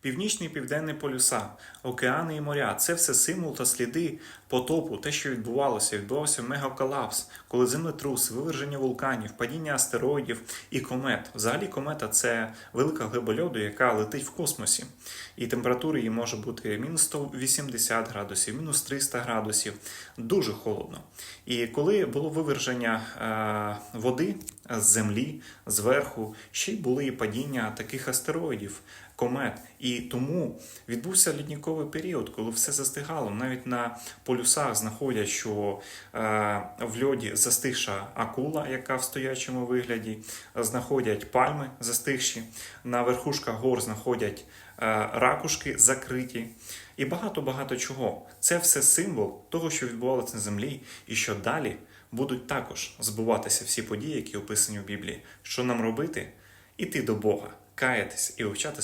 Північний і південний полюса, океани і моря це все символ та сліди потопу, те, що відбувалося. Відбувався мегаколапс, коли землетрус, виверження вулканів, падіння астероїдів і комет. Взагалі, комета це велика глиба льоду, яка летить в космосі. І температура її може бути мінус 180 градусів, мінус 300 градусів. Дуже холодно. І коли було виверження е, води з землі, зверху, ще й були і падіння таких астероїдів, комет. І тому відбувся лідніковий період, коли все застигало. Навіть на полюсах знаходять, що е, в льоді застигша акула, яка в стоячому вигляді, знаходять пальми застигші, на верхушках гор знаходять ракушки закриті. І багато-багато чого. Це все символ того, що відбувалося на землі, і що далі будуть також збуватися всі події, які описані в Біблії. Що нам робити? Іти до Бога, каятись і вивчати